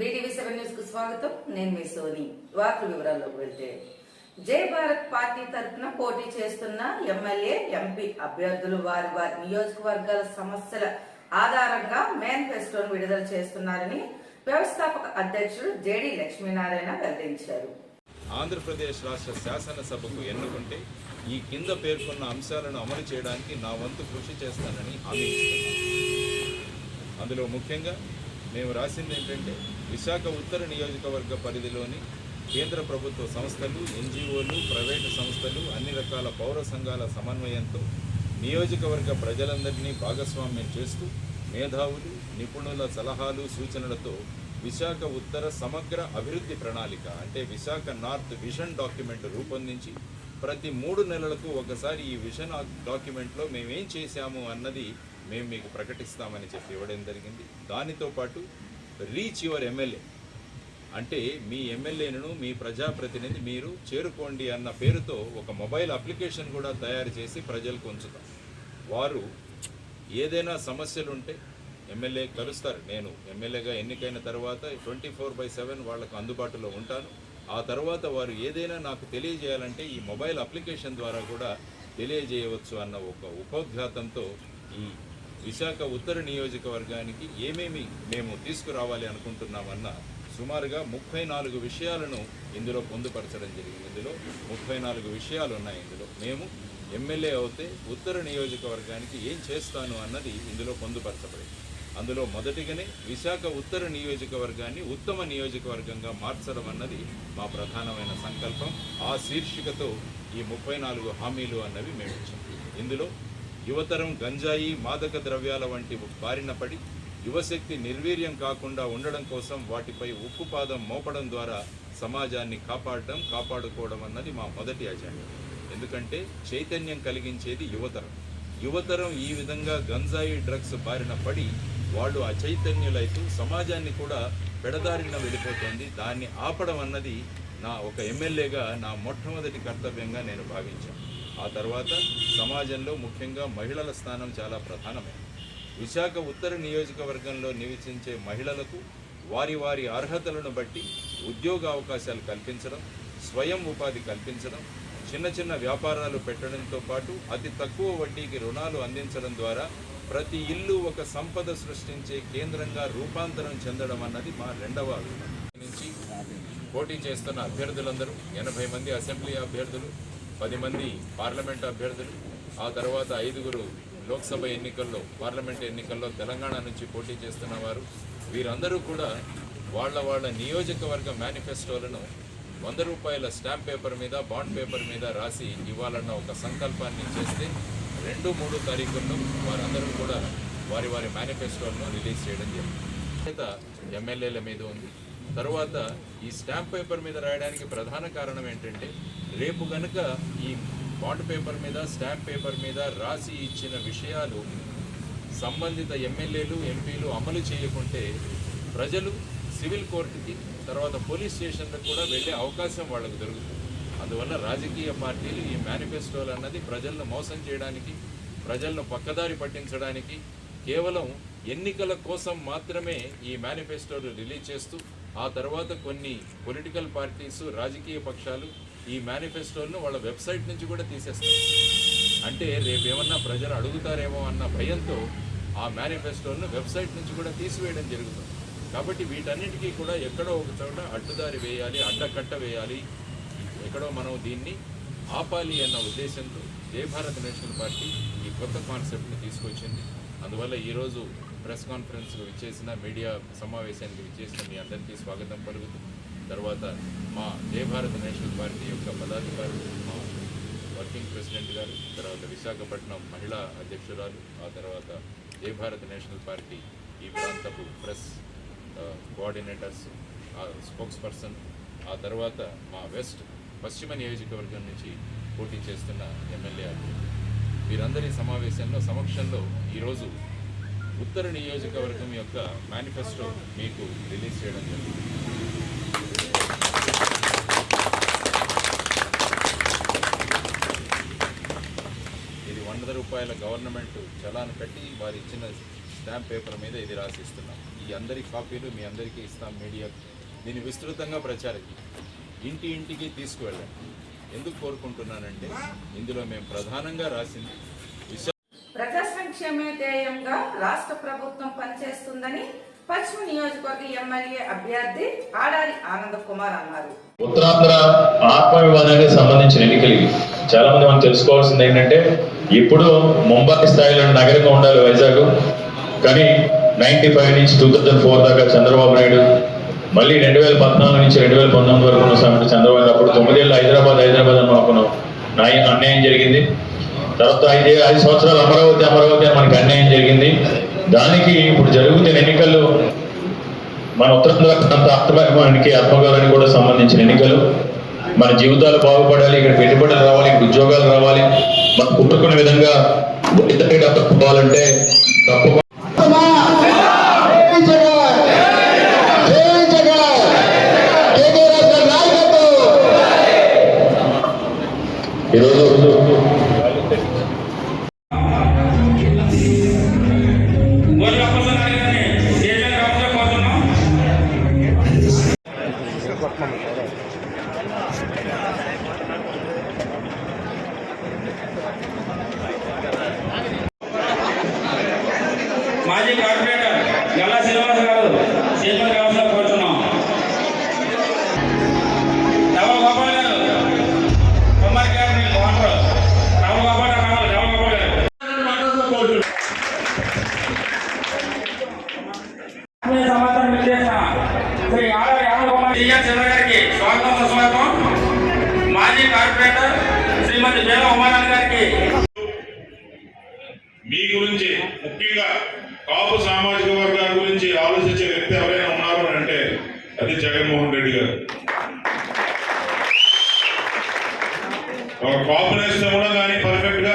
BTV seven న్యూస్కు స్వాగతం. నేను మీ సోని. వార్తల వివరాల్లోకి వెళ్తే జై భారత్ పార్టీ తరఫున పోటీ చేస్తున్న ఎమ్మెల్యే ఎంపీ అభ్యర్థులు వారి వారి నియోజకవర్గాల సమస్యల ఆధారంగా మేనిఫెస్టోను విడుదల చేస్తున్నారని వ్యవస్థాపక అధ్యక్షుడు జేడి లక్ష్మీనారాయణ వెల్లడించారు. ఆంధ్రప్రదేశ్ రాష్ట్ర శాసనసభకు ఎన్నుకుంటే ఈ కింద పేర్కొన్న అంశాలను అమలు చేయడానికి నా వంతు కృషి చేస్తానని హామీ అందులో ముఖ్యంగా మేము రాసింది ఏంటంటే విశాఖ ఉత్తర నియోజకవర్గ పరిధిలోని కేంద్ర ప్రభుత్వ సంస్థలు ఎన్జిఓలు ప్రైవేటు సంస్థలు అన్ని రకాల పౌర సంఘాల సమన్వయంతో నియోజకవర్గ ప్రజలందరినీ భాగస్వామ్యం చేస్తూ మేధావులు నిపుణుల సలహాలు సూచనలతో విశాఖ ఉత్తర సమగ్ర అభివృద్ధి ప్రణాళిక అంటే విశాఖ నార్త్ విజన్ డాక్యుమెంట్ రూపొందించి ప్రతి మూడు నెలలకు ఒకసారి ఈ విజన్ డాక్యుమెంట్లో మేమేం చేశాము అన్నది మేము మీకు ప్రకటిస్తామని చెప్పి ఇవ్వడం జరిగింది. దానితో పాటు రీచ్ యువర్ ఎమ్మెల్యే అంటే మీ ఎమ్మెల్యేను మీ ప్రజాప్రతినిధి మీరు చేరుకోండి అన్న పేరుతో ఒక మొబైల్ అప్లికేషన్ కూడా తయారు చేసి ప్రజలకు ఉంచుతాం. వారు ఏదైనా సమస్యలు ఉంటే ఎమ్మెల్యే కలుస్తారు. నేను ఎమ్మెల్యేగా ఎన్నికైన తర్వాత ట్వంటీ ఫోర్ బై సెవెన్ వాళ్ళకు అందుబాటులో ఉంటాను. ఆ తర్వాత వారు ఏదైనా నాకు తెలియజేయాలంటే ఈ మొబైల్ అప్లికేషన్ ద్వారా కూడా తెలియజేయవచ్చు అన్న ఒక ఉపోద్ఘాతంతో ఈ విశాఖ ఉత్తర నియోజకవర్గానికి ఏమేమి మేము తీసుకురావాలి అనుకుంటున్నామన్న సుమారుగా ముప్పై నాలుగు విషయాలను ఇందులో పొందుపరచడం జరిగింది. ఇందులో ముప్పై నాలుగు విషయాలు ఉన్నాయి ఇందులో. మేము ఎమ్మెల్యే అవుతే ఉత్తర నియోజకవర్గానికి ఏం చేస్తాను అన్నది ఇందులో పొందుపరచబడింది. అందులో మొదటిగానే విశాఖ ఉత్తర నియోజకవర్గాన్ని ఉత్తమ నియోజకవర్గంగా మార్చడం అన్నది మా ప్రధానమైన సంకల్పం. ఆ శీర్షికతో ఈ ముప్పై నాలుగు హామీలు అన్నవి మేము ఇచ్చాం. ఇందులో యువతరం గంజాయి మాదక ద్రవ్యాల వంటి బారిన పడి యువశక్తి నిర్వీర్యం కాకుండా ఉండడం కోసం వాటిపై ఉక్కుపాదం మోపడం ద్వారా సమాజాన్ని కాపాడడం కాపాడుకోవడం అన్నది మా మొదటి అజెండా. ఎందుకంటే చైతన్యం కలిగించేది యువతరం. యువతరం ఈ విధంగా గంజాయి డ్రగ్స్ బారిన పడి వాళ్ళు అచైతన్యులైతూ సమాజాన్ని కూడా పెడదారిన వెళ్ళిపోతుంది. దాన్ని ఆపడం అన్నది నా ఒక ఎమ్మెల్యేగా నా మొట్టమొదటి కర్తవ్యంగా నేను భావించాను. ఆ తర్వాత సమాజంలో ముఖ్యంగా మహిళల స్థానం చాలా ప్రధానమైనది. విశాఖ ఉత్తర నియోజకవర్గంలో నివసించే మహిళలకు వారి వారి అర్హతలను బట్టి ఉద్యోగ అవకాశాలు కల్పించడం స్వయం ఉపాధి కల్పించడం చిన్న చిన్న వ్యాపారాలు పెట్టడంతో పాటు అతి తక్కువ వడ్డీకి రుణాలు అందించడం ద్వారా ప్రతి ఇల్లు ఒక సంపద సృష్టించే కేంద్రంగా రూపాంతరం చెందడం అన్నది మా రెండవ నుంచి పోటీ చేస్తున్న అభ్యర్థులందరూ ఎనభై మంది అసెంబ్లీ అభ్యర్థులు పది మంది పార్లమెంట్ అభ్యర్థులు ఆ తర్వాత ఐదుగురు లోక్సభ ఎన్నికల్లో పార్లమెంట్ ఎన్నికల్లో తెలంగాణ నుంచి పోటీ చేస్తున్న వారు వీరందరూ కూడా వాళ్ళ వాళ్ళ నియోజకవర్గ మేనిఫెస్టోలను వంద రూపాయల స్టాంప్ పేపర్ మీద బాండ్ పేపర్ మీద రాసి ఇవ్వాలన్న ఒక సంకల్పాన్ని చేస్తే రెండు మూడు తారీఖుల్లో వారందరూ కూడా వారి వారి మేనిఫెస్టోలను రిలీజ్ చేయడం జరిగింది. ఎమ్మెల్యేల మీద ఉంది? తర్వాత ఈ స్టాంప్ పేపర్ మీద రాయడానికి ప్రధాన కారణం ఏంటంటే రేపు గనుక ఈ బాండ్ పేపర్ మీద స్టాంప్ పేపర్ మీద రాసి ఇచ్చిన విషయాలు సంబంధిత ఎమ్మెల్యేలు ఎంపీలు అమలు చేయకుంటే ప్రజలు సివిల్ కోర్టుకి తర్వాత పోలీస్ స్టేషన్లకు కూడా వెళ్ళే అవకాశం వాళ్ళకు దొరుకుతుంది. అందువల్ల రాజకీయ పార్టీలు ఈ మేనిఫెస్టోలు అన్నది ప్రజలను మోసం చేయడానికి ప్రజలను పక్కదారి పట్టించడానికి కేవలం ఎన్నికల కోసం మాత్రమే ఈ మేనిఫెస్టోలు రిలీజ్ చేస్తూ ఆ తర్వాత కొన్ని పొలిటికల్ పార్టీస్ రాజకీయ పక్షాలు ఈ మేనిఫెస్టోలను వాళ్ళ వెబ్సైట్ నుంచి కూడా తీసేస్తారు. అంటే రేపు ఏమన్నా ప్రజలు అడుగుతారేమో అన్న భయంతో ఆ మేనిఫెస్టోలను వెబ్సైట్ నుంచి కూడా తీసివేయడం జరుగుతుంది. కాబట్టి వీటన్నిటికీ కూడా ఎక్కడో ఒక చోట అడ్డుదారి వేయాలి అడ్డకట్ట వేయాలి. ఎక్కడో మనం దీన్ని ఆపాలి అన్న ఉద్దేశంతో జయ భారత్ నేషనల్ పార్టీ ఈ కొత్త కాన్సెప్ట్ని తీసుకొచ్చింది. అందువల్ల ఈరోజు ప్రెస్ కాన్ఫరెన్స్కు విచ్చేసిన మీడియా సమావేశానికి విచ్చేసిన మీ అందరికీ స్వాగతం పలుకుతుంది. తర్వాత మా జయ భారత్ నేషనల్ పార్టీ యొక్క పదాధికారులు మా వర్కింగ్ ప్రెసిడెంట్ గారు తర్వాత విశాఖపట్నం మహిళా అధ్యక్షురాలు ఆ తర్వాత జయ భారత్ నేషనల్ పార్టీ ఈ ప్రాంతపు ప్రెస్ కోఆర్డినేటర్స్ స్పోక్స్ పర్సన్ ఆ తర్వాత మా వెస్ట్ పశ్చిమ నియోజకవర్గం నుంచి పోటీ చేస్తున్న ఎమ్మెల్యే అభ్యర్థి. వీరందరి సమావేశంలో సమక్షంలో ఈరోజు ఉత్తర నియోజకవర్గం యొక్క మేనిఫెస్టో మీకు రిలీజ్ చేయడం జరిగింది. ఇది వంద రూపాయల గవర్నమెంట్ చలాను కట్టి వారు ఇచ్చిన స్టాంప్ పేపర్ మీద ఇది రాసిస్తున్నాం. ఈ అందరి కాపీలు మీ అందరికీ ఇస్తాం మీడియా. దీన్ని విస్తృతంగా ప్రచారం ఇంటి ఇంటికి తీసుకువెళ్ళండి. ఎందుకు కోరుకుంటున్నానంటే ఇందులో మేము ప్రధానంగా రాసింది ప్రజా ధ్యేయంగా రాష్ట్ర ప్రభుత్వం పనిచేస్తుందని పశ్చిమ నియోజకవర్గ ఎమ్మెల్యే అభ్యర్థి ఆడారి ఆనంద్ కుమార్ అన్నారు. ఉత్తరాంధ్ర ఆత్మవివాదానికి సంబంధించిన ఎన్నికలు చాలా మంది మనం తెలుసుకోవాల్సింది ఏంటంటే ఇప్పుడు ముంబై స్థాయిలో నగరంగా ఉండాలి వైజాగ్. కానీ నైన్టీ ఫైవ్ నుంచి టూ థౌజండ్ ఫోర్ దాకా చంద్రబాబు నాయుడు మళ్ళీ రెండు వేల పద్నాలుగు నుంచి రెండు వేల పంతొమ్మిది వరకు ఉన్న సమయంలో చంద్రబాబు నాయుడు అప్పుడు తొమ్మిదేళ్ళు హైదరాబాద్ హైదరాబాద్ అని అనుకున్నాం అన్యాయం జరిగింది. తర్వాత ఐదు ఐదు సంవత్సరాలు అమరావతి అమరావతి అని మనకి అన్యాయం జరిగింది. దానికి ఇప్పుడు జరుగుతున్న ఎన్నికల్లో మన ఉత్తరాంధ్ర ప్రాంత ఆత్మాభిమానికి ఆత్మగౌరవానికి కూడా సంబంధించిన ఎన్నికలు. మన జీవితాలు బాగుపడాలి ఇక్కడ పెట్టుబడులు రావాలి ఇక్కడ ఉద్యోగాలు రావాలి. మనం కుట్టుకునే విధంగా ఇతరులు తప్పు అది జగన్మోహన్ రెడ్డి గారు. ఒక కాపు కూడా కానీ పర్ఫెక్ట్గా.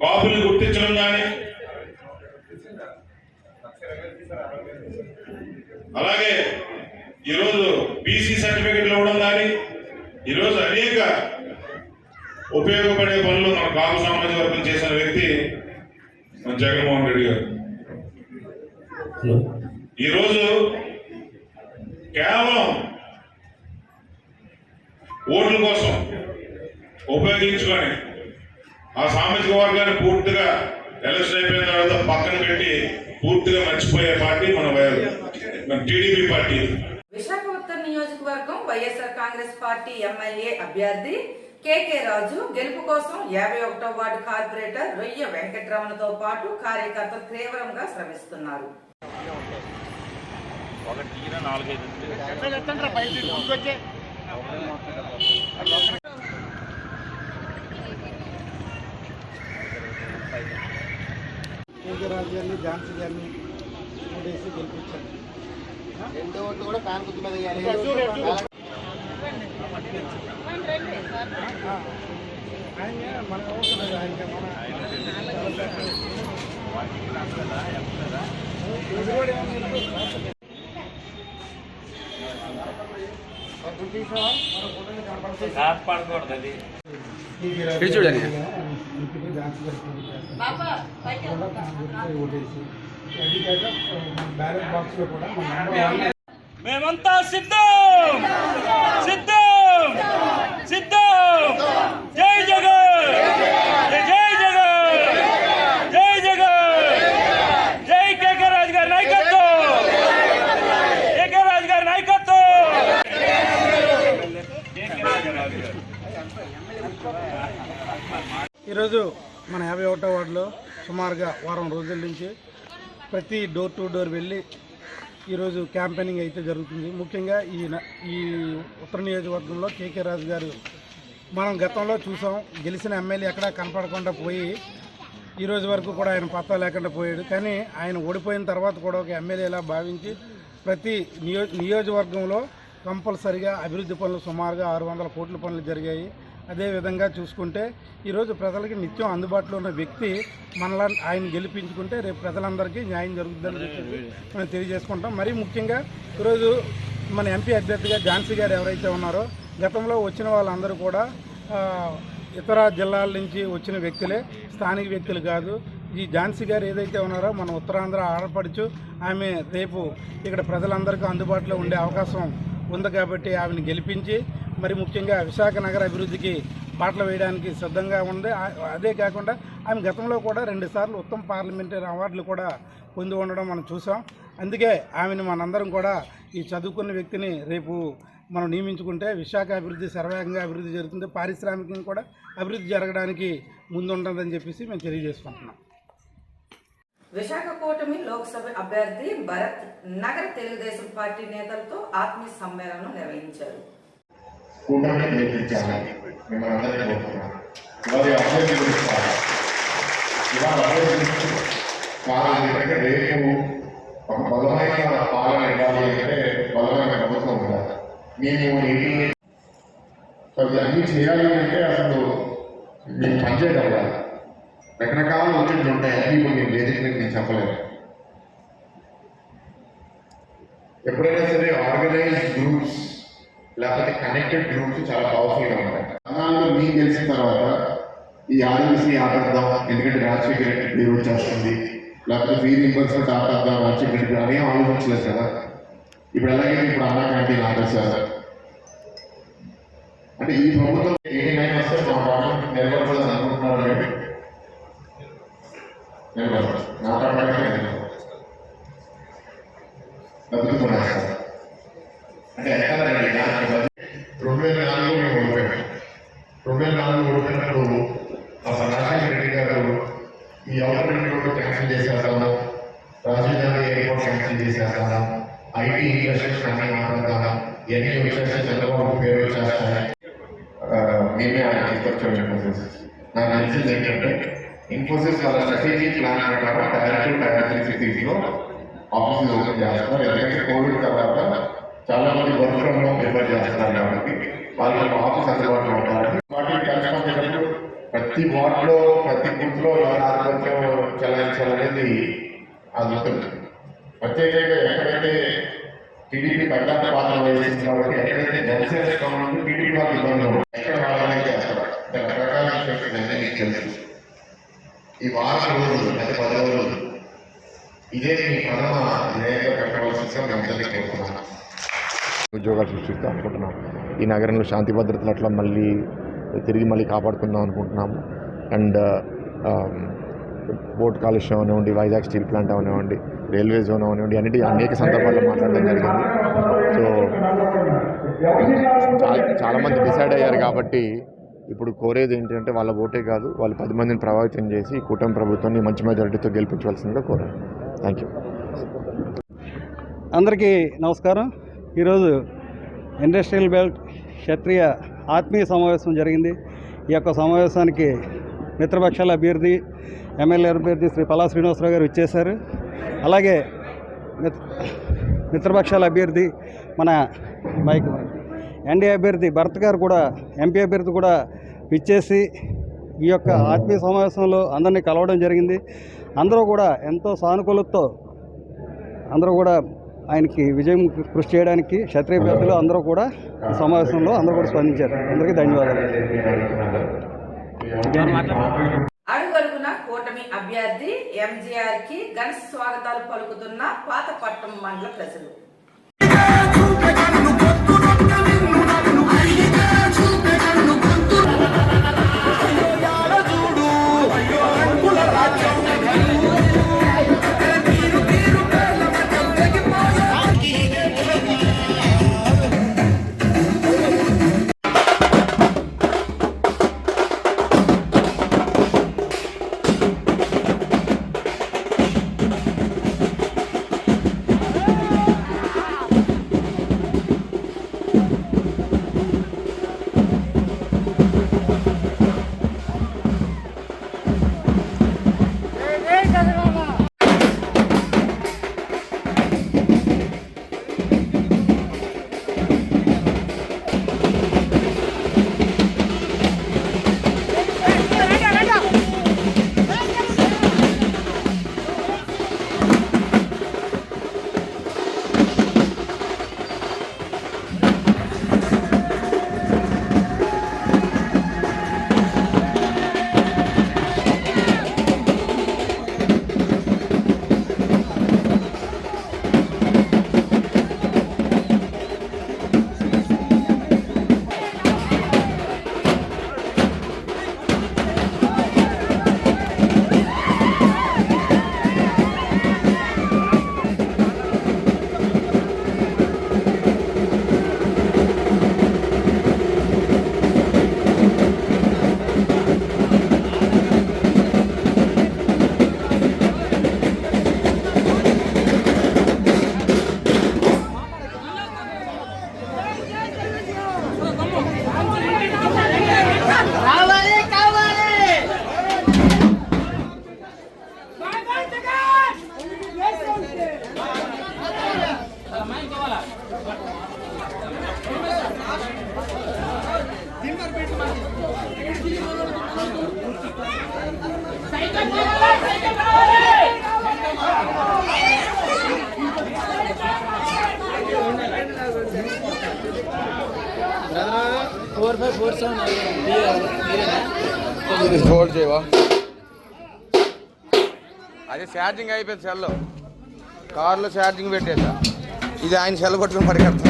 కాపుల్ని గుర్తించడం కానీ. అలాగే ఈరోజు బీసీ సర్టిఫికెట్లు ఇవ్వడం కానీ ఈరోజు అనేక ఉపయోగపడే పనులు మన కాపు సామాజిక వర్గం చేసిన వ్యక్తి మన జగన్మోహన్ రెడ్డి గారు. ఆ సామాజిక వర్గాన్ని పూర్తిగా ఎలక్షన్ అయిపోయిన తర్వాత పక్కన పెట్టి పూర్తిగా మర్చిపోయే పార్టీ మన టీడీపీ పార్టీ. విశాఖ ఉత్తర నియోజకవర్గం వైఎస్ఆర్ కాంగ్రెస్ పార్టీ ఎమ్మెల్యే అభ్యర్థి కేకే రాజు గెలుపు కోసం యాభై ఒకటో వార్డు కార్పొరేటర్ రొయ్య వెంకటరమణతో పాటు కార్యకర్తలు తీవ్రంగా శ్రమిస్తున్నారు. కేకే రాజు గారిని ఝాన్సీ గారిని ఓటేసి గెలిపించారు రెండో ఓట్లు కూడా ఫ్యాన్ గుర్తు మీద వేయాలి ఆయన మనకు అవసరం లేదు ఆయనకి మన ఎదురువాడు ఏమన్నా ఉంటే అప్పుడు తీసావా? మన ఫోటోలు కనపడతాయి. చూడండి ఇంటికి గారికి ఓటేసి. బ్యాలెట్ బాక్స్లో కూడా మేమంతా సిద్ధం! సిద్ధం! సిద్ధం జై జగన్ జై జగన్ జై జగన్ జై కేకే రాజు గారి నాయకత్వం కేకే రాజు గారి నాయకత్వం ఈరోజు మన యాభై ఒకటో వార్డులో సుమారుగా వారం రోజుల నుంచి ప్రతి డోర్ టు డోర్ వెళ్ళి ఈరోజు క్యాంపెయినింగ్ అయితే జరుగుతుంది. ముఖ్యంగా ఈ న- ఈ ఉత్తర నియోజకవర్గంలో కేకే రాజు గారు మనం గతంలో చూసాం గెలిచిన ఎమ్మెల్యే ఎక్కడా కనపడకుండా పోయి ఈ రోజు వరకు కూడా ఆయన పత్తా లేకుండా పోయాడు. కానీ ఆయన ఓడిపోయిన తర్వాత కూడా ఒక ఎమ్మెల్యేలా భావించి ప్రతి నియో నియోజకవర్గంలో కంపల్సరిగా అభివృద్ధి పనులు సుమారుగా ఆరు వందల కోట్ల పనులు జరిగాయి. అదేవిధంగా చూసుకుంటే ఈరోజు ప్రజలకి నిత్యం అందుబాటులో ఉన్న వ్యక్తి మనలా ఆయన గెలిపించుకుంటే రేపు ప్రజలందరికీ న్యాయం జరుగుతుందని చెప్పి మనం తెలియజేసుకుంటాం. మరీ ముఖ్యంగా ఈరోజు మన ఎంపీ అభ్యర్థిగా ఝాన్సీ గారు ఎవరైతే ఉన్నారో గతంలో వచ్చిన వాళ్ళందరూ కూడా ఇతర జిల్లాల నుంచి వచ్చిన వ్యక్తులే స్థానిక వ్యక్తులు కాదు. ఈ ఝాన్సీ గారు ఏదైతే ఉన్నారో మన ఉత్తరాంధ్ర ఆడపడుచు ఆమె రేపు ఇక్కడ ప్రజలందరికీ అందుబాటులో ఉండే అవకాశం ఉంది కాబట్టి ఆమెను గెలిపించి మరి ముఖ్యంగా విశాఖ నగర అభివృద్ధికి పాటలు వేయడానికి సిద్ధంగా ఉంది. అదే కాకుండా ఆమె గతంలో కూడా రెండుసార్లు ఉత్తమ పార్లమెంటరీ అవార్డులు కూడా పొంది ఉండడం మనం చూసాం. అందుకే ఆమెను మనందరం కూడా ఈ చదువుకున్న వ్యక్తిని రేపు మనం నియమించుకుంటే విశాఖ అభివృద్ధి సర్వేగంగా అభివృద్ధి జరుగుతుంది. పారిశ్రామికంగా కూడా అభివృద్ధి జరగడానికి ముందుంటుందని చెప్పేసి మేము తెలియజేసుకుంటున్నాం. విశాఖ కూటమి లోక్సభ అభ్యర్థి భరత్ నగర తెలుగుదేశం పార్టీ నేతలతో ఆత్మీయ సమ్మేళనం నిర్వహించారు. కూటమి నేర్పించాలి మిమ్మల్ని అందరినీ కోరుతున్నాను ఇవాళ అభ్యర్థి గురించి కాదు. ఇవాళ అభ్యర్థి గురించి కాదు ఎందుకంటే రేపు ఒక బలమైన పాలన ఇవ్వాలి అంటే బలమైన ప్రభుత్వం ఉండాలి. మేము ఇంటిని సో ఇవన్నీ చేయాలి అంటే అసలు మేము పనిచేయగలగాలి రకరకాల ఒత్తిళ్ళు ఉంటాయి. అన్నీ ఇప్పుడు నేను వేదిక మీద నేను చెప్పలేను. ఎప్పుడైనా సరే ఆర్గనైజ్డ్ గ్రూప్స్ లేకపోతే కనెక్టెడ్ గ్రూప్స్ చాలా పవర్ఫుల్గా ఉంటాయి. తెలంగాణలో మీకు తెలిసిన తర్వాత ఈ ఆర్ఎంసీ ఆపేద్దాం ఎందుకంటే రాజశేఖర రెడ్డి పేరు వచ్చేస్తుంది. లేకపోతే ఫీ రింబర్స్మెంట్ ఆపేద్దాం రాజశేఖర రెడ్డి అనే ఆలోచించలేదు కదా. ఇప్పుడు ఎలాగైతే ఇప్పుడు అన్నా క్యాంటీన్ ఆపేశారు. అంటే ఈ ప్రభుత్వం ఎయిటీ నైన్ వస్తే మా పార్టీ నెలకొల్పాలని అనుకుంటున్నారు అంటే నెలకొల్పాలి నా పార్టీ నిలబడదు బతుకుతున్నారు అంటే రెండు వేల నాలుగులో మేము ఓడిపోయాం రెండు వేల నాలుగు ఓడిపోయినప్పుడు అసలు రాజశేఖర రెడ్డి గారు ఈ అవుటర్ క్యాన్సిల్ చేసేస్తాము రాజీవ్ గాంధీ ఎయిర్పోర్ట్ క్యాన్సిల్ చేసేస్తాము ఐటీ ఇండస్ట్రీస్ అన్ని మాట్లాడతాము ఇవన్నీ వచ్చేస్తే చంద్రబాబు పేరు వచ్చేస్తాయి మేమే ఆయన ఇన్ఫోసిస్ నాకు తెలిసింది ఏంటంటే ఇన్ఫోసిస్ వాళ్ళ స్ట్రాటజీ ప్లాన్ ప్రకారం టైర్ టూ టైర్ త్రీ సిటీస్లో ఆఫీసులు ఓపెన్ ఎందుకంటే కోవిడ్ తర్వాత చాలా మంది వర్క్ ఫ్రమ్ హోమ్ ప్రిఫర్ చేస్తున్నారు కాబట్టి వాళ్ళకి ఆఫీస్ అందుబాటులో ఉంటారు వాటికి కలిసిపోయేటప్పుడు ప్రతి వార్డులో ప్రతి బూత్లో ఎవరు ఆధిపత్యం చెలాయించాలనేది అది ఉంటుంది ప్రత్యేకంగా ఎక్కడైతే టీడీపీ పెద్ద పాత్ర వహిస్తుంది కాబట్టి ఎక్కడైతే జనసేన స్థానం టీడీపీ వాళ్ళకి ఇబ్బంది ఉంటాయి. ఎక్కడ వాళ్ళనే చేస్తారు? రకరకాల ఇన్స్ట్రక్షన్స్ అన్నీ మీకు తెలుసు. ఈ వారం రోజులు అంటే పది రోజులు. ఇదే మీ ప్రథమ ధ్యేయంగా పెట్టవలసిందిగా మేము అందరికీ కోరుతున్నాం ఉద్యోగాలు సృష్టిస్తాం అనుకుంటున్నాం. ఈ నగరంలో శాంతి భద్రతలు అట్లా మళ్ళీ తిరిగి మళ్ళీ కాపాడుకుందాం అనుకుంటున్నాము. అండ్ పోర్ట్ కాలుష్యం అవనివ్వండి వైజాగ్ స్టీల్ ప్లాంట్ అవనివ్వండి రైల్వే జోన్ అవనివ్వండి అన్నిటి అనేక సందర్భాల్లో మాట్లాడడం జరిగింది. సో చాలా చాలామంది డిసైడ్ అయ్యారు కాబట్టి ఇప్పుడు కోరేది ఏంటంటే వాళ్ళ ఓటే కాదు వాళ్ళు పది మందిని ప్రభావితం చేసి ఈ కూటమి ప్రభుత్వాన్ని మంచి మెజారిటీతో గెలిపించవలసిందిగా కోరారు. Thank you. అందరికీ నమస్కారం. ఈరోజు ఇండస్ట్రియల్ బెల్ట్ క్షత్రియ ఆత్మీయ సమావేశం జరిగింది. ఈ యొక్క సమావేశానికి మిత్రపక్షాల అభ్యర్థి ఎమ్మెల్యే అభ్యర్థి శ్రీ పలా శ్రీనివాసరావు గారు ఇచ్చేశారు అలాగే మిత్- మిత్రపక్షాల అభ్యర్థి మన బైక్ ఎన్డీఏ అభ్యర్థి భరత్ గారు కూడా ఎంపీ అభ్యర్థి కూడా ఇచ్చేసి ఈ యొక్క ఆత్మీయ సమావేశంలో అందరినీ కలవడం జరిగింది. అందరూ కూడా ఎంతో సానుకూలతో అందరూ కూడా ఆయనకి విజయం కృషి చేయడానికి క్షత్రియ అభ్యర్థులు అందరూ కూడా సమావేశంలో అందరూ కూడా స్పందించారు. అందరికీ ధన్యవాదాలు. అడుగడుగున కూటమి అభ్యర్థి ఎంజీఆర్కి ఘన స్వాగతాలు పలుకుతున్న పాతపట్నం మండల ప్రజలు. ఛార్జింగ్ అయిపోయింది సెల్లో. కార్లో ఛార్జింగ్ పెట్టేసా. ఇది ఆయన సెల్ కొట్టుకుని పరిగెడతాం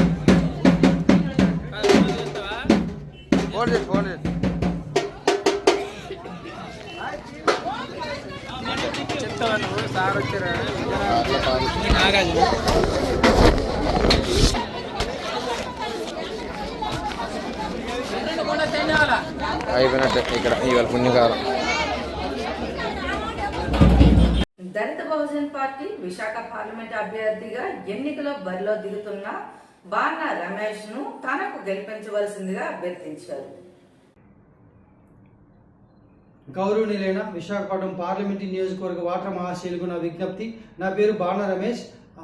ఫోన్ చేసి ఫోన్ చేసి అయిపోయినట్టే ఇక్కడ ఇవాళ పుణ్యకాలం. దళిత బహుజన్ పార్టీ విశాఖ పార్లమెంట్ అభ్యర్థిగా ఎన్నికలో బరిలో దిగుతున్న బాణ రమేష్ను తనకు గెలిపించవలసిందిగా అభ్యర్థించారు. గౌరవనీయులైన విశాఖపట్నం పార్లమెంటు నియోజకవర్గ వాటర్ మహాశైలికు నా విజ్ఞప్తి నా పేరు బాణ రమేష్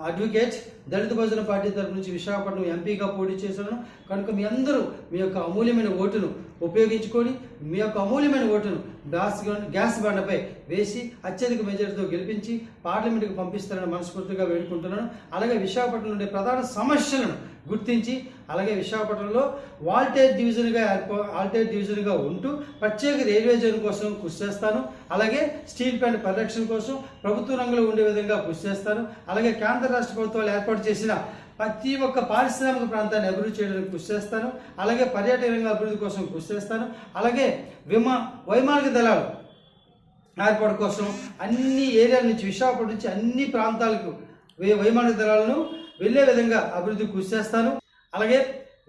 అడ్వకేట్ దళిత బహుజన పార్టీ తరపు నుంచి విశాఖపట్నం ఎంపీగా పోటీ చేశాను. కనుక మీ అందరూ మీ యొక్క అమూల్యమైన ఓటును ఉపయోగించుకొని మీ యొక్క అమూల్యమైన ఓటును గ్యాస్ గ్యాస్ బండపై వేసి అత్యధిక మెజారిటీతో గెలిపించి పార్లమెంటుకు పంపిస్తారని మనస్ఫూర్తిగా వేడుకుంటున్నాను. అలాగే విశాఖపట్నం నుండి ప్రధాన సమస్యలను గుర్తించి అలాగే విశాఖపట్నంలో వాల్టేజ్ డివిజన్గా ఏర్పా వాల్టేజ్ డివిజన్గా ఉంటూ ప్రత్యేక రైల్వే జోన్ కోసం కృషి చేస్తాను. అలాగే స్టీల్ ప్లాంట్ పరిరక్షణ కోసం ప్రభుత్వ రంగంలో ఉండే విధంగా కృషి చేస్తాను. అలాగే కేంద్ర రాష్ట్ర ప్రభుత్వాలు ఏర్పాటు చేసిన ప్రతి ఒక్క పారిశ్రామిక ప్రాంతాన్ని అభివృద్ధి చేయడానికి కృషి చేస్తాను. అలాగే పర్యాటక రంగ అభివృద్ధి కోసం కృషి చేస్తాను. అలాగే విమా వైమానిక దళాలు ఏర్పాటు కోసం అన్ని ఏరియాల నుంచి విశాఖపట్నం నుంచి అన్ని ప్రాంతాలకు వైమానిక దళాలను వెళ్ళే విధంగా అభివృద్ధి కృషి చేస్తాను. అలాగే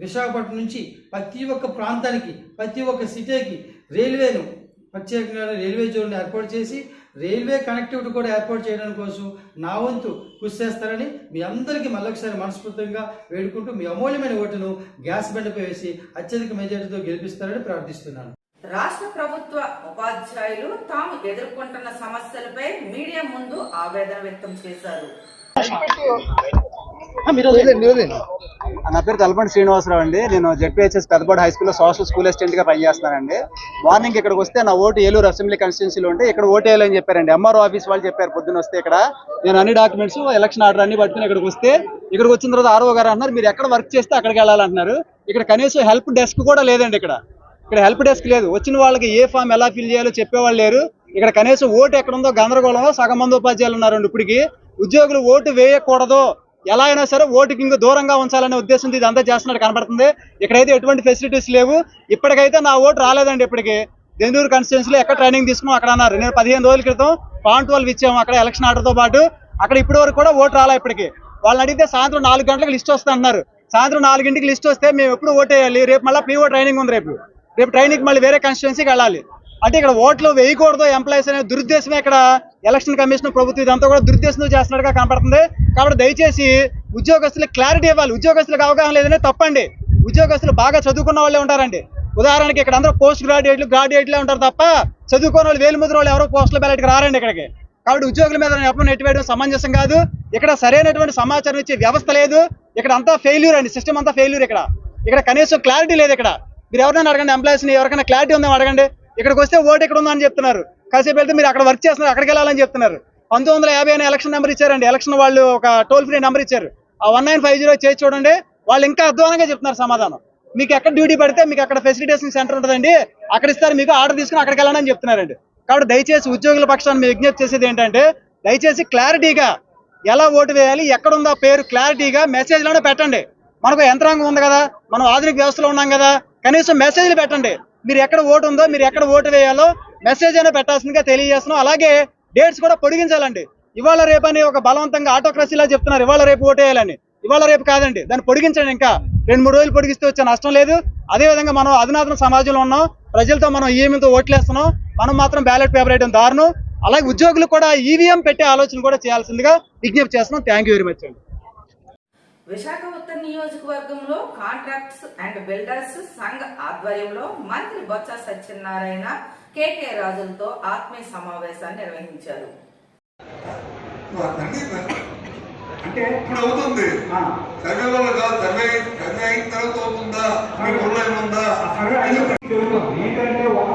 విశాఖపట్నం నుంచి ప్రతి ఒక్క ప్రాంతానికి ప్రతి ఒక్క సిటీకి రైల్వేను ప్రత్యేకంగా రైల్వే జోన్ ఏర్పాటు చేసి రైల్వే కనెక్టివిటీ కూడా ఏర్పాటు చేయడం కోసం నా వంతు కృషి చేస్తారని మీ అందరికీ మళ్ళొకసారి మనస్ఫూర్తిగా వేడుకుంటూ మీ అమూల్యమైన ఓటును గ్యాస్ బండపై వేసి అత్యధిక మెజారిటీతో గెలిపిస్తారని ప్రార్థిస్తున్నాను. రాష్ట్ర ప్రభుత్వ ఉపాధ్యాయులు తాము ఎదుర్కొంటున్న సమస్యలపై మీడియా ముందు ఆవేదన వ్యక్తం చేశారు. నా పేరు తలపండి శ్రీనివాసరావు అండి. నేను జెడ్పీహెచ్ఎస్ పెద్దపాడు హై స్కూల్లో సోషల్ స్కూల్ అసిస్టెంట్గా పనిచేస్తానండి మార్నింగ్ ఇక్కడికి వస్తే నా ఓటు ఏలూరు అసెంబ్లీ కాన్స్టిట్యున్సీలో ఉంటే ఇక్కడ ఓటు వేయాలని చెప్పారండి. ఎంఆర్ఓ ఆఫీస్ వాళ్ళు చెప్పారు పొద్దున్న వస్తే ఇక్కడ. నేను అన్ని డాక్యుమెంట్స్ ఎలక్షన్ ఆర్డర్ అన్ని పట్టుకుని ఇక్కడికి వస్తే ఇక్కడికి వచ్చిన తర్వాత ఆర్ఓ గారు అన్నారు మీరు ఎక్కడ వర్క్ చేస్తే అక్కడికి వెళ్ళాలంటున్నారు. ఇక్కడ కనీసం హెల్ప్ డెస్క్ కూడా లేదండి ఇక్కడ. ఇక్కడ హెల్ప్ డెస్క్ లేదు. వచ్చిన వాళ్ళకి ఏ ఫామ్ ఎలా ఫిల్ చేయాలో చెప్పేవాళ్ళు లేరు. ఇక్కడ కనీసం ఓటు ఎక్కడ ఉందో గందరగోళంలో సగం మంది ఉపాధ్యాయులు ఉన్నారండి ఇప్పటికి. ఉద్యోగులు ఓటు వేయకూడదు. ఎలా అయినా సరే ఓటుకి ఇంకా దూరంగా ఉంచాలనే ఉద్దేశంతో అంతా చేస్తున్నట్టు కనబడుతుంది. ఇక్కడైతే ఎటువంటి ఫెసిలిటీస్ లేవు. ఇప్పటికైతే నా ఓటు రాలేదండి ఇప్పటికి. దెందూరు కాన్స్టిట్యున్సీలో ఎక్కడ ట్రైనింగ్ తీసుకున్నాం అక్కడ అన్నారు. నేను పదిహేను రోజుల క్రితం పాయింట్ ట్వెల్వ్ ఇచ్చాము. అక్కడ ఎలక్షన్ ఆర్డర్తో పాటు అక్కడ ఇప్పటి వరకు కూడా ఓటు రాలే ఇప్పటికి. వాళ్ళని అడిగితే సాయంత్రం నాలుగు గంటలకు లిస్ట్ వస్తా అన్నారు. సాయంత్రం నాలుగింటికి లిస్ట్ వస్తే మేము ఎప్పుడు ఓటు వేయాలి? రేపు మళ్ళీ పీఓ ట్రైనింగ్ ఉంది రేపు. రేపు ట్రైనింగ్ మళ్ళీ వేరే కాన్స్టిట్యున్సీకి వెళ్ళాలి. అంటే ఇక్కడ ఓట్లు వేయకూడదు. ఎంప్లాయీస్ అనే దురుద్దేశమే ఇక్కడ ఎలక్షన్ కమిషన్ ప్రభుత్వం ఇదంతా కూడా దురుద్దేశంతో చేస్తున్నట్టుగా కనపడుతుంది. కాబట్టి దయచేసి ఉద్యోగస్తులకు క్లారిటీ ఇవ్వాలి. ఉద్యోగస్తులకు అవగాహన లేదనే తప్పండి. ఉద్యోగస్తులు బాగా చదువుకున్న వాళ్ళే ఉంటారండి. ఉదాహరణకి ఇక్కడ అందరూ పోస్ట్ గ్రాడ్యుయేట్లు గ్రాడ్యుయేట్లే ఉంటారు తప్ప చదువుకున్న వాళ్ళు వేలు ముద్ర వాళ్ళు ఎవరో పోస్టుల బ్యాలెట్కి రారండి ఇక్కడికి. కాబట్టి ఉద్యోగుల మీద ఎప్పుడు నెట్టివేయడం సమంజసం కాదు. ఇక్కడ సరైనటువంటి సమాచారం ఇచ్చే వ్యవస్థ లేదు. ఇక్కడ అంతా ఫెయిల్యూర్ అండి. సిస్టమ్ అంతా ఫెయిల్యూర్ ఇక్కడ. ఇక్కడ కనీసం క్లారిటీ లేదు ఇక్కడ. మీరు ఎవరైనా అడగండి ఎంప్లాయీస్ని ఎవరికైనా క్లారిటీ ఉందేమో అడగండి. ఇక్కడికి వస్తే ఓటు ఇక్కడ ఉందని చెప్తున్నారు. కాసేపు వెళ్తే మీరు అక్కడ వర్క్ చేస్తున్నారు అక్కడికి వెళ్ళాలని చెప్తున్నారు. పంతొమ్మిది వందల యాభై అనే ఎలక్షన్ నెంబర్ ఇచ్చారండి. ఎలక్షన్ వాళ్ళు ఒక టోల్ ఫ్రీ నెంబర్ ఇచ్చారు. ఆ వన్ నైన్ ఫైవ్ జీరో చేసి చూడండి వాళ్ళు ఇంకా అధ్వానంగా చెప్తున్నారు సమాధానం. మీకు ఎక్కడ డ్యూటీ పడితే మీకు అక్కడ ఫెసిలిటేషన్ సెంటర్ ఉంటుందండి. అక్కడ ఇస్తారు మీకు ఆర్డర్ తీసుకుని అక్కడికి వెళ్ళాలని చెప్తున్నారండి. కాబట్టి దయచేసి ఉద్యోగుల పక్షాన్ని మీ విజ్ఞప్తి చేసేది ఏంటంటే దయచేసి క్లారిటీగా ఎలా ఓటు వేయాలి ఎక్కడుందో పేరు క్లారిటీగా మెసేజ్లోనే పెట్టండి. మనకు యంత్రాంగం ఉంది కదా మనం ఆధునిక వ్యవస్థలో ఉన్నాం కదా కనీసం మెసేజ్లు పెట్టండి. మీరు ఎక్కడ ఓటు ఉందో మీరు ఎక్కడ ఓటు వేయాలో మెసేజ్ అయినా పెట్టాల్సిందిగా తెలియజేస్తున్నాం. అలాగే డేట్స్ కూడా పొడిగించాలండి. ఇవాళ రేపు అని ఒక బలవంతంగా ఆటోక్రసీలా చెప్తున్నారు. ఇవాళ రేపు ఓటు వేయాలని. ఇవాళ రేపు కాదండి దాన్ని పొడిగించండి ఇంకా. రెండు మూడు రోజులు పొడిగిస్తే వచ్చే నష్టం లేదు. అదే విధంగా మనం అధునాతన సమాజంలో ఉన్నాం. ప్రజలతో మనం ఈఎంతో ఓట్లేస్తున్నాం. మనం మాత్రం బ్యాలెట్ పేపర్ వేయడం దారుణం. అలాగే ఉద్యోగులు కూడా ఈవీఎం పెట్టే ఆలోచన కూడా చేయాల్సిందిగా విజ్ఞప్తి చేస్తున్నాం. థ్యాంక్ యూ వెరీ మచ్ అండి. విశాఖ ఉత్తర నియోజకవర్గంలో కాంట్రాక్ట్స్ అండ్ బిల్డర్స్ సంఘ ఆధ్వర్యంలో మంత్రి బొత్స సత్యనారాయణ కేకే రాజులతో ఆత్మీయ సమావేశాన్ని నిర్వహించారు. అంటే ఇప్పుడు అవుతుంది. సర్వే వల్ల కాదు సర్వే సర్వే అయిన తర్వాత అవుతుందా? ఏముందా? ఏంటంటే ఒక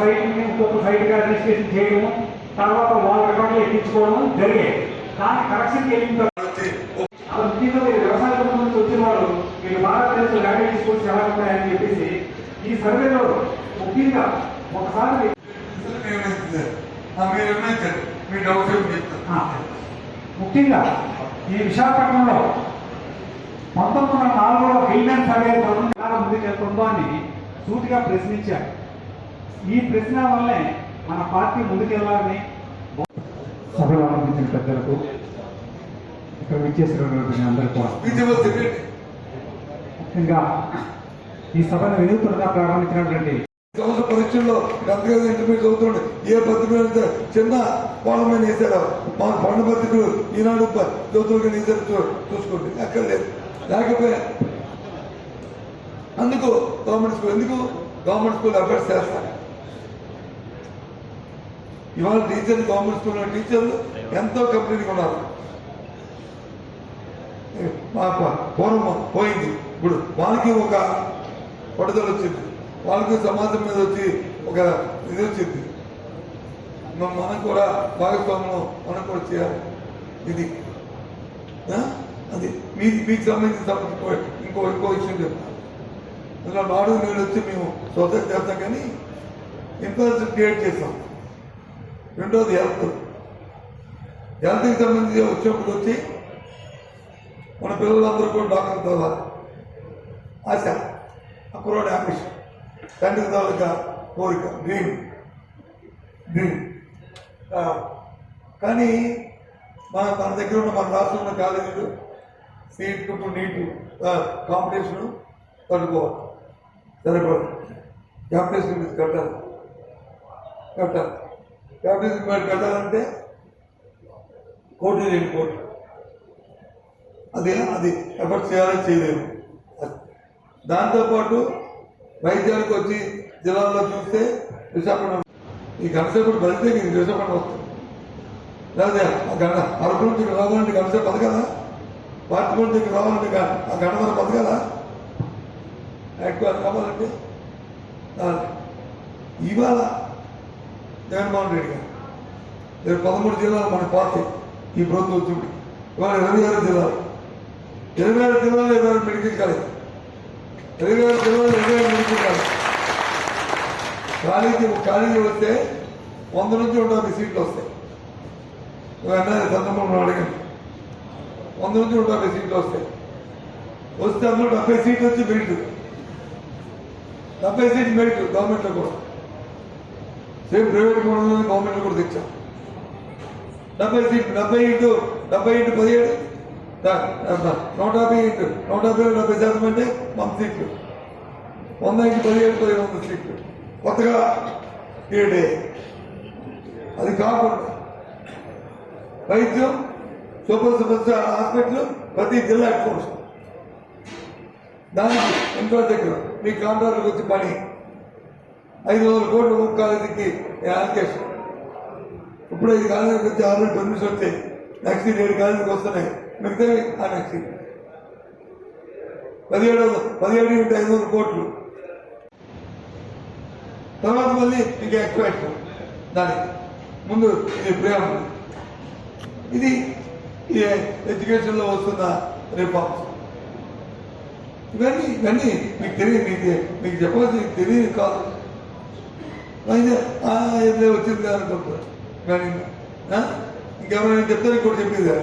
సైట్ని ఇంకొక సైట్గా రిజిస్ట్రేషన్ చేయడం తర్వాత వాళ్ళ రికార్డులు ఎక్కించుకోవడం జరిగాయి. కానీ కరెక్షన్ వెళ్ళిన తర్వాత అలా ముఖ్యంగా మీరు వ్యవసాయ కుటుంబం నుంచి వచ్చిన వాళ్ళు మీకు బాగా తెలుసు ల్యాండ్ డిస్పోర్ట్స్ ఎలా ఉంటాయని చెప్పేసి ఈ సర్వేలో ముఖ్యంగా ఒకసారి మీ డౌట్ చెప్తాను ముఖ్యంగా ఈ విశాఖపట్నంలో పంతొమ్మిది వందల నాలుగులో ఫిల్మెంట్ సర్వే ఎలా ముందుకెళ్తుందో అని సూటిగా ప్రశ్నించారు. ఈ ప్రశ్న వల్లే మన పార్టీ ముందుకెళ్ళాలని సభలో ఆరంభించిన పెద్దలకు ఇక్కడ విచ్చేసినటువంటి అందరికీ ముఖ్యంగా ఈ సభను వినూత్నంగా ప్రారంభించినటువంటి సంవత్సర పరీక్షల్లో గంటగా ఇంటర్మీడియట్ చదువుతుండే. ఏ పత్రిక చిన్న పాలమైన మీద మా పండు పత్రికలు ఈనాడు చదువుతున్న చూ- చూసుకోండి. అక్కడ లేదు. లేకపోతే అందుకు గవర్నమెంట్ స్కూల్ ఎందుకు గవర్నమెంట్ స్కూల్ అఫైర్స్ చేస్తారు? ఇవాళ టీచర్ గవర్నమెంట్ స్కూల్లో టీచర్లు ఎంతో కంప్లీట్గా ఉన్నారు. మా పూర్వం పోయింది. ఇప్పుడు వాళ్ళకి ఒక పడుదల వచ్చింది. వాళ్ళకి సమాజం మీద వచ్చి ఒక ఇది వచ్చింది. మనం కూడా భాగస్వామ్యం మనం కూడా చేయాలి. ఇది. అది. మీకు మీకు సంబంధించిన ఇంకో ఇంకో విషయం చెప్తాను అందులో నాడు నీళ్ళు వచ్చి మేము సొసైటీ చేస్తాం కానీ ఇన్ఫ్రాస్ట్రక్చర్ క్రియేట్ చేస్తాం. రెండోది హెల్త్. హెల్త్కి సంబంధించి వచ్చినప్పుడు వచ్చి మన పిల్లలందరూ కూడా డాక్టర్ చదవాలి ఆశ. అప్పురోడ్ అంబిషన్ తండ్రి తాలూక కోరిక డ్రీమ్ డ్రీమ్ కానీ మన మన దగ్గర ఉన్న మన రాష్ట్రంలో ఉన్న కాలేజీలు సీట్ ఇప్పుడు నీటు కాంపిటీషన్ తట్టుకోవాలి. సరిపడదు కాంపిటీషన్ మీద కట్టాలి. కట్టాలి. కాంపిటీషన్ మీద కట్టాలంటే కోటి రెండు కోట్లు అది అది ఎఫర్ట్ చేయాలని చేయలేము. దాంతోపాటు వైద్యానికి వచ్చి జిల్లాలో చూస్తే విశాఖపట్నం ఈ గణసేపుడు బలితే ఇది విశాఖపట్నం వస్తుంది. లేదా ఆ అరకు నుంచి రావాలంటే గణసేపు బతకదా పార్టీ నుంచి ఇక్కడ రావాలంటే గ- ఆ గణమన బతకదా ఎక్కువ కావాలంటే ఇవాళ జగన్మోహన్ రెడ్డి గారు రేపు పదమూడు జిల్లాలు మన పార్టీ ఈ ప్రభుత్వం వచ్చింది ఇవాళ ఇరవై ఆరు జిల్లాలు. ఇరవై ఆరు జిల్లాలో ఇరవై ఆరు మెడికల్ కాలేజ్. ఇరవై ఆరు కాలేజీ కాలేజీ వస్తే వంద నుంచి నూట యాభై సీట్లు వస్తాయి. అన్నారు సందర్భంలో అడగండి. వంద నుంచి నూట యాభై సీట్లు వస్తాయి. వస్తే అందులో డెబ్బై సీట్లు వచ్చి మెరిట్ డెబ్బై సీట్లు మెరిట్ గవర్నమెంట్లో కూడా. సేమ్ ప్రైవేట్ కూడా గవర్నమెంట్లో కూడా తెచ్చాం. డెబ్బై సీట్లు డెబ్బై ఇంటూ డెబ్బై ఇంటూ పదిహేడు నూట యాభై ఇంటూ నూట యాభై డెబ్బై శాతం అంటే వంద సీట్లు. వంద ఇంటి పదిహేడు పదిహేను వందల సీట్లు. కొత్తగా ఏడే. అది కాకుండా వైద్యం సూపర్ సూపర్ హాస్పిటల్ ప్రతి జిల్లా హెడ్ దానికి ఇన్ఫ్రాస్ట్రక్చర్ మీ కాంట్రాక్టర్కి వచ్చి పని. ఐదు వందల కోట్లు ఒక కాలేజీకి అలొకేషన్ ఇప్పుడు ఐదు కాలేజీకి వచ్చి ఆరు పర్మిషన్ వచ్చాయి. నెక్స్ట్ ఏడు కాలేజీకి వస్తున్నాయి. మిగతా ఆ నెక్స్ట్ పదిహేడు పదిహేడు ఇంటి ఐదు వందల కోట్లు. తర్వాత మళ్ళీ ఇంకా ఎక్స్పెక్ట్ దానికి ముందు ఇది ప్రేమ. ఇది ఈ ఎడ్యుకేషన్లో వస్తున్న రిఫార్మ్స్. ఇవన్నీ ఇవన్నీ మీకు తెలియదు మీకు మీకు చెప్పాల్సి తెలియదు కాదు. అయితే వచ్చింది కాదు అనుకుంటారు కానీ ఇంకెవరైనా చెప్తారు కూడా చెప్పేది కదా.